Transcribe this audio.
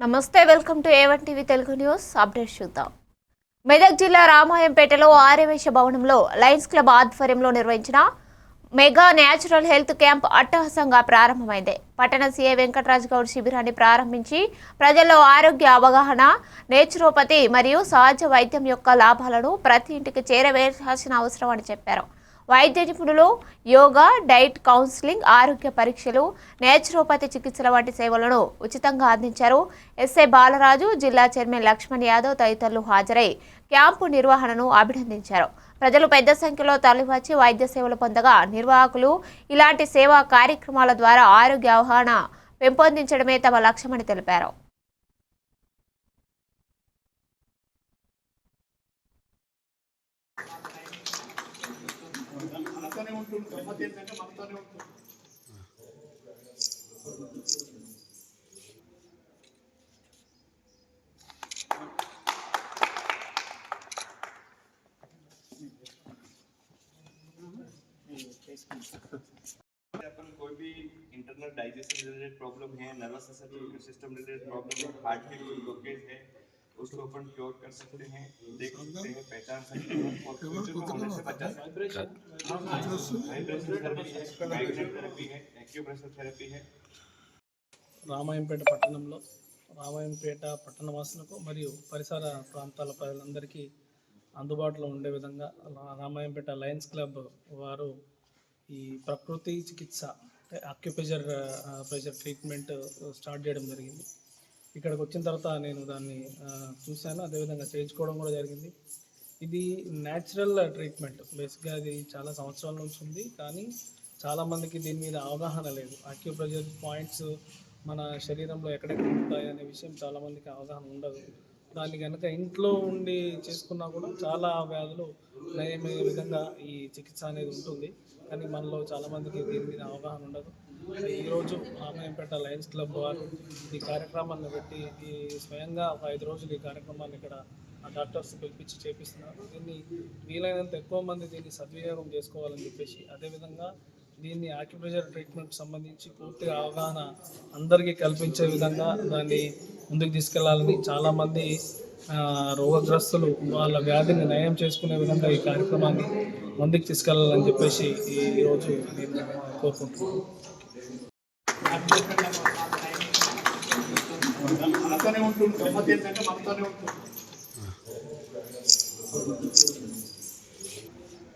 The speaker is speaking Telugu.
నమస్తే welcome to A one TV Telugu news. Update చూద్దాం. మెదక్ జిల్లా రామాయంపేటలో ఆర్యవేశ భవనంలో లయన్స్ క్లబ్ ఆధ్వర్యంలో నిర్వహించిన మెగా న్యాచురల్ హెల్త్ క్యాంప్ అట్టహాసంగా ప్రారంభమైంది. పట్టణ సీఏ వెంకటరాజు గౌడ్ శిబిరాన్ని ప్రారంభించి ప్రజల్లో ఆరోగ్య అవగాహన నేచురోపతి మరియు సహజ వైద్యం యొక్క లాభాలను ప్రతి ఇంటికి చేరవేయాల్సిన అవసరం అని చెప్పారు. వైద్య నిపుణులు యోగా డైట్ కౌన్సిలింగ్ ఆరోగ్య పరీక్షలు నేచురోపతి చికిత్సల వంటి సేవలను ఉచితంగా అందించారు. ఎస్ఐ బాలరాజు జిల్లా చైర్మన్ లక్ష్మణ్ యాదవ్ తదితరులు హాజరై క్యాంపు నిర్వహణను అభినందించారు. ప్రజలు పెద్ద సంఖ్యలో తరలివచ్చి వైద్య సేవలు పొందగా నిర్వాహకులు ఇలాంటి సేవా కార్యక్రమాల ద్వారా ఆరోగ్య అవగాహన పెంపొందించడమే తమ లక్ష్యమని తెలిపారు. इंटरनल डाइजेशन रिलेटेड प्रॉब्लम है नर्वस सिस्टम रिलेटेड प्रॉब्लम है हार्ट में कोई ब्लॉकेज है उसको अपन क्योर कर सकते हैं देख सकते हैं पहचान सकते हैं और फ्यूचर में होने से बचा सकते हैं हाइड्रेशन थेरेपी है मैग्नेट थेरेपी है एक्यूप्रेशर थेरेपी है రామాయంపేట పట్టణంలో రామాయంపేట పట్టణ వాసులకు మరియు పరిసర ప్రాంతాల ప్రజలందరికీ అందుబాటులో ఉండే విధంగా రా- రామాయంపేట లయన్స్ క్లబ్ వారు ఈ ప్రకృతి చికిత్స అంటే అక్యుప్రెషర్ ప్రెషర్ ట్రీట్మెంట్ స్టార్ట్ చేయడం జరిగింది ఇక్కడికి వచ్చిన తర్వాత నేను దాన్ని చూశాను. అదేవిధంగా చేయించుకోవడం కూడా జరిగింది. ఇది న్యాచురల్ ట్రీట్మెంట్ బేసిక్గా అది చాలా సంవత్సరాల నుంచి ఉంది కానీ చాలామందికి దీని మీద అవగాహన లేదు. అక్యుప్రెషర్ పాయింట్స్ మన శరీరంలో ఎక్కడెక్కడ ఉంటాయి అనే విషయం చాలామందికి అవగాహన ఉండదు. దాన్ని కనుక ఇంట్లో ఉండి చేసుకున్నా కూడా చాలా వ్యాధులు నయమయ్యే విధంగా ఈ చికిత్స అనేది ఉంటుంది. కానీ మనలో చాలామందికి దీని మీద అవగాహన ఉండదు. ఈరోజు రామాయంపేట లయన్స్ క్లబ్ వారు ఈ కార్యక్రమాన్ని పెట్టి ఈ స్వయంగా ఒక ఐదు రోజులు ఈ కార్యక్రమాన్ని ఇక్కడ ఆ డాక్టర్స్ పిలిపించి చేపిస్తున్నారు. దీన్ని వీలైనంత ఎక్కువ మంది దీన్ని సద్వినియోగం చేసుకోవాలని చెప్పేసి అదేవిధంగా దీన్ని ఆక్యుప్రెషర్ ట్రీట్మెంట్ సంబంధించి పూర్తిగా అవగాహన అందరికీ కల్పించే విధంగా దాన్ని ముందుకు తీసుకెళ్ళాలని చాలామంది రోగగ్రస్తులు వాళ్ళ వ్యాధిని నయం చేసుకునే విధంగా ఈ కార్యక్రమాన్ని ముందుకు తీసుకెళ్ళాలని చెప్పేసి ఈ రోజు నేను కోరుకుంటున్నాను. మనతోనే ఉంటుంది మనతోనే ఉంటుంది